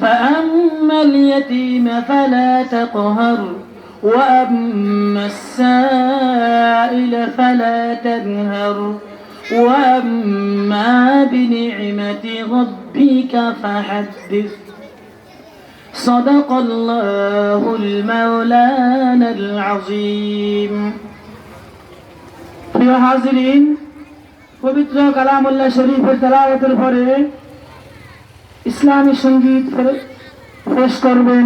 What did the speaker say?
فأما اليتيم فلا تقهر وأما السائل فلا تنهر وأما بنعمة ربك فحدث صدق الله المولانا العظيم প্রিয় হাজিরিন পবিত্র কালামুল্লাহ শরীফের তেলাওয়াতের পরে ইসলামী সংগীত পেশ করবেন।